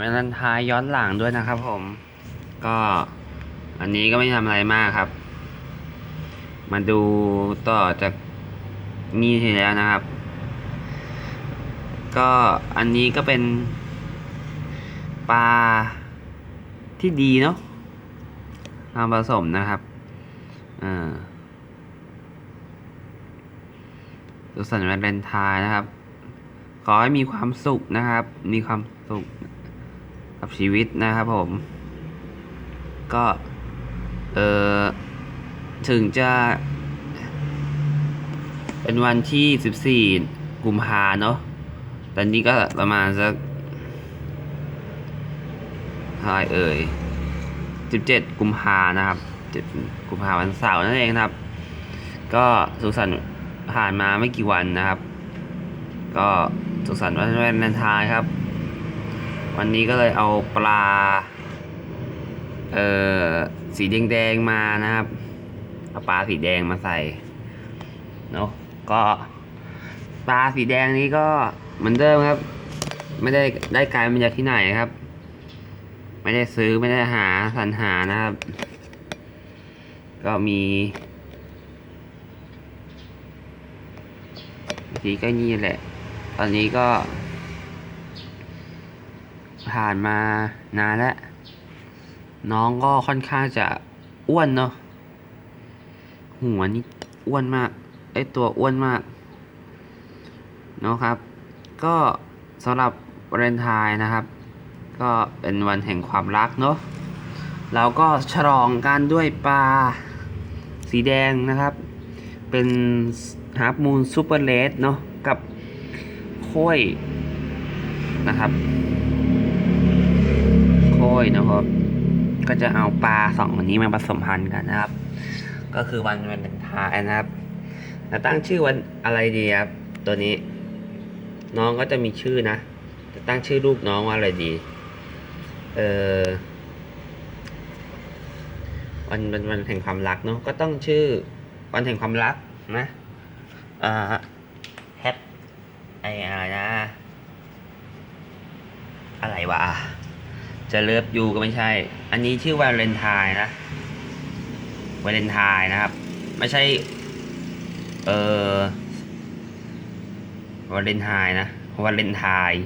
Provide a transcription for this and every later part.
วันท้ายย้อนหลังด้วยนะครับผม ก็อันนี้ก็ไม่ทำอะไรมากครับ มาดูต่อจากมีที่แล้วนะครับ ก็อันนี้ก็เป็นปลาที่ดีเนาะมาผสมนะครับอ่าสุขสันต์วันเลนทายนะครับ ขอให้มีความสุขนะครับ มีความสุข กับชีวิตนะครับผม ก็ เออถึงจะ เป็นวันที่สิบสี่กุมภาเนาะตอนนี้ก็ประมาณสักเท่าไรเอ่ยสิบเจ็ดกุมภานะครับเจ็ดกุมภาวันเสาร์นั่นเองนะครับ ก็สุสันผ่านมาไม่กี่วันนะครับ ก็สุสันวันวาเลนไทน์ครับ วันนี้ก็เลยเอาปลา เอ่อ สีแดงๆมานะครับ เอาปลาสีแดงมาใส่ เนาะก็ปลาสีแดงนี้ก็เหมือนเดิมครับ ไม่ได้ได้กลายมาจากที่ไหนครับ ไม่ได้ซื้อไม่ได้หาสรรหานะครับ ก็มีสีก็นี่แหละ ตอนนี้ก็ ผ่านมานานแล้ว น้องก็ค่อนข้างจะอ้วนเนาะหัวนี่อ้วนมาก ไอตัวอ้วนมากเนาะครับ ก็สำหรับวาเลนไทน์นะครับ ก็เป็นวันแห่งความรักเนาะเราก็ฉลองกันด้วยปลาสีแดงนะครับ เป็นฮาร์ m มูนซูเปอร์เลสเนาะกับโค้ยนะครับ้ยนะครับ ก็จะเอาปลาสองวันนี้มาผสมพันธุ์กันนะครับ ก็คือวันวันเลนทน์นะครับจะตั้งชื่อวันอะไรดีครับ ตัวนี้ น้องก็จะมีชื่อนะ จะตั้งชื่อลูกน้องว่าอะไรดี เออวันวันวันแห่งความรักเนาะก็ต้องชื่อวันแห่งความรักนะอ่าแฮปไออะไรนะ อะไรวะ จะเลิฟยูก็ไม่ใช่ อันนี้ชื่อวาเลนไทน์นะวาเลนไทน์นะครับ ไม่ใช่ เออวาเลนไทน์นะวาเลนไทน์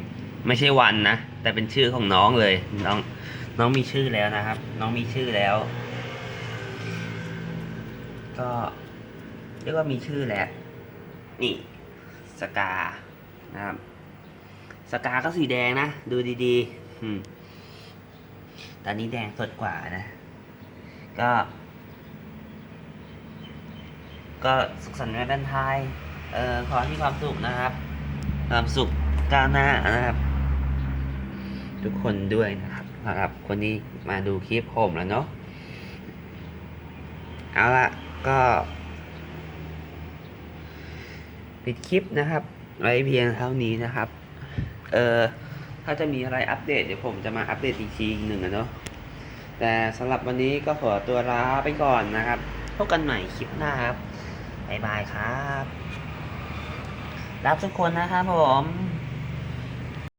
ไม่ใช่วันนะ แต่เป็นชื่อของน้องเลย น้อง น้องมีชื่อแล้วนะครับ น้องมีชื่อแล้ว ก็เรียกว่ามีชื่อแล้ว นี่ สกา นะครับ สกาก็สีแดงนะ ดูดีๆอืม ตอนนี้แดงสดกว่านะ ก็ ก็สุขสันต์วันวาเลนไทน์เอ่อขอให้มีความสุขนะครับ ความสุขก้าวหน้านะครับ ทุกคนด้วยนะครับสำหรับคนที่มาดูคลิปผมแล้วเนาะเอาละก็ปิดคลิปนะครับ ไว้เพียงเท่านี้นะครับ เออ ถ้าจะมีอะไรอัปเดตเดี๋ยวผมจะมาอัปเดตอีกทีหนึ่งนะเนาะแต่สำหรับวันนี้ก็ขอตัวลาไปก่อนนะครับพบกันใหม่คลิปหน้าครับบ๊ายบายครับรับทุกคนนะครับผม